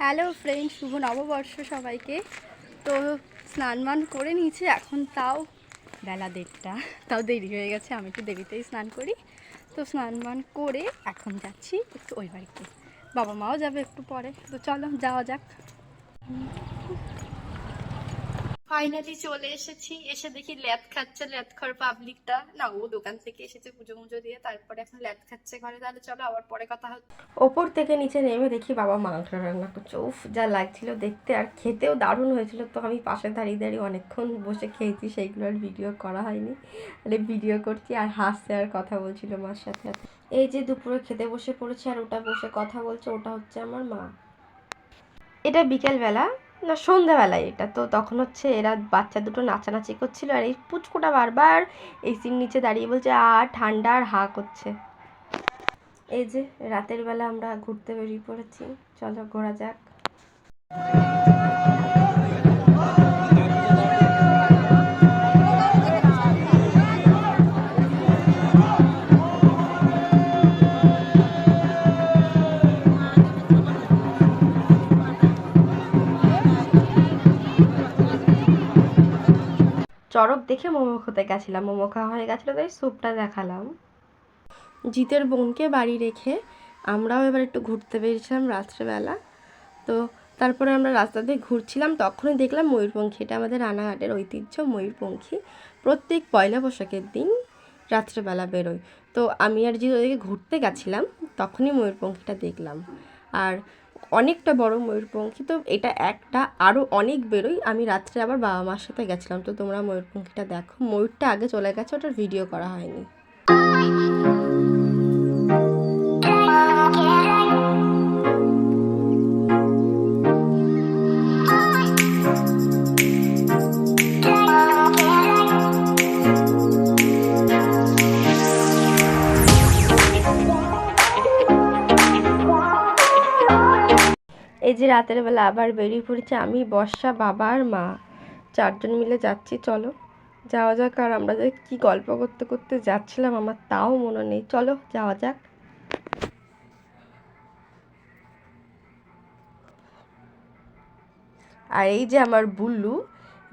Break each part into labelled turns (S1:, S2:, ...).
S1: Hello friend শুভ নববর্ষ সবাইকে। তো স্নান মান করে নিয়েছি, এখন তাও বেলা দেড়টা। তাও দেরি হয়ে গেছে, আমি একটু দেরিতেই স্নান করি। তো স্নান মান করে এখন যাচ্ছি একটু ওই বাড়িতে। বাবা মাও যাবে একটু পরে। তো চলো, যাওয়া যাক। ফাইনালি চলে এসেছি। এসে দেখি ল্যাদ খাচ্ছে, ল্যাদ খর পাবলিকটা না, ও দোকান থেকে এসেছে পুজো মুজো দিয়ে, তারপরে এখন ল্যাদ খাচ্ছে ঘরে। তাহলে চলো, আবার পরে কথা হচ্ছে।
S2: ওপর থেকে নিচে নেমে দেখি বাবা মাংস রান্না করছে। উফ, যা লাগছিল দেখতে আর খেতেও দারুণ হয়েছিল। তো আমি পাশে দাঁড়িয়ে দাঁড়িয়ে অনেকক্ষণ বসে খেয়েছি, সেইগুলো আর ভিডিও করা হয়নি। মানে ভিডিও করছি আর হাসছে আর কথা বলছিল মার সাথে। এই যে দুপুরে খেতে বসে পড়েছে আর ওটা বসে কথা বলছে, ওটা হচ্ছে আমার মা। এটা বিকেলবেলা। না, সন্ধ্যাবেলায় এটা। তো তখন হচ্ছে এরা বাচ্চা দুটো নাচানাচি করছিল আর এই পুচকুটা বারবার এসির নিচে দাঁড়িয়ে বলছে আর ঠান্ডা আর হা করছে। এই যে রাতের বেলা আমরা ঘুরতে বেরিয়ে পড়েছি। চলো ঘোরা যাক। চড়ক দেখে মোমো খেতে গেছিলাম। মোমো খাওয়া হয়ে গেছিল, তাই স্যুপটা দেখালাম। জিতের বোনকে বাড়ি রেখে আমরাও এবার একটু ঘুরতে বেরিয়েছিলাম রাত্রেবেলা। তো তারপরে আমরা রাস্তা দিয়ে ঘুরছিলাম, তখনই দেখলাম ময়ূরপঙ্খী। এটা আমাদের রানাঘাটের ঐতিহ্য, ময়ূরপঙ্খী। প্রত্যেক পয়লা বৈশাখের দিন রাত্রেবেলা বেরোয়। তো আমি আর জিত ওদিকে ঘুরতে গেছিলাম, তখনই ময়ূরপঙ্খীটা দেখলাম। আর অনেকটা বড় ময়ূরপঙ্খী। তো এটা একটা আরও অনেক বেরোই আমি রাত্রে আবার বাবা মার সাথে গেছিলাম। তো তোমরা ময়ূরপঙ্খীটা দেখো। ময়ূরটা আগে চলে গেছে, ওটার ভিডিও করা হয়নি। এই যে রাতের বেলা আবার বেরিয়ে পড়েছে আমি, বর্ষা, বাবা আর মা। চারজন মিলে যাচ্ছি, চলো। যাওয়া যাক, আর আমরা যে কী গল্প করতে করতে যাচ্ছিলাম, আমার তাও মনে নেই। চলো, যাওয়া যাক। আর এই যে আমার বুল্লু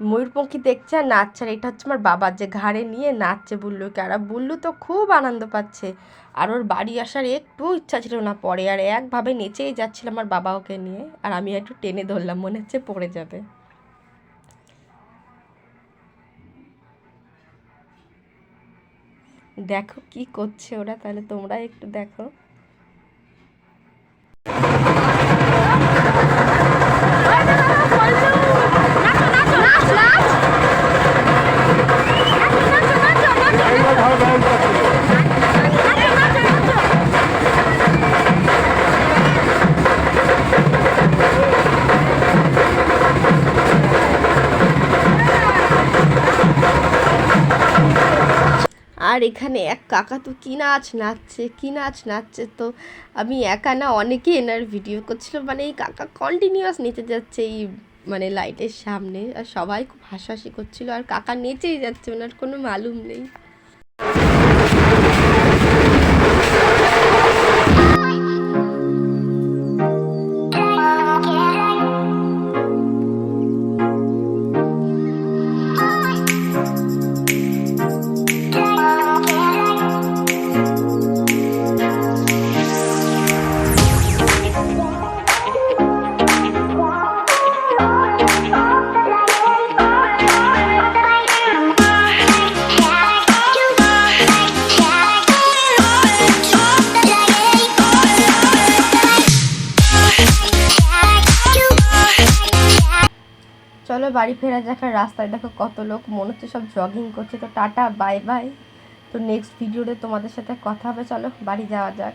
S2: ময়ূরপঙ্খী দেখছে আর নাচছে আর এটা হচ্ছে আমার বাবার যে ঘাড়ে নিয়ে নাচছে বুল্লুকে আর বুল্লু তো খুব আনন্দ পাচ্ছে। আর ওর বাড়ি আসার একটু ইচ্ছা ছিল না পরে। আর একভাবে নেচেই যাচ্ছিল আমার বাবা ওকে নিয়ে। আর আমি একটু টেনে ধরলাম, মনে হচ্ছে পড়ে যাবে। দেখো কি করছে ওরা, তাহলে তোমরা একটু দেখো। আর এখানে এক কাকা তো কী নাচ নাচছে, কী নাচ নাচছে? তো আমি একা না অনেকে এনার ভিডিও করছিল। মানে এই কাকা কন্টিনিউয়াস নেচে যাচ্ছে এই মানে লাইটের সামনে। আর সবাই খুব হাসাহাসি করছিল। আর কাকা নেচেই যাচ্ছে, ওনার কোনো মালুম নেই। চলো বাড়ি ফেরা আর রাস্তায় দেখো কত লোক। মনে হচ্ছে সব জগিং করছে। তো টাটা বাই বাই তো নেক্সট ভিডিওতে তোমাদের সাথে কথা হবে। চলো বাড়ি যাওয়া যাক।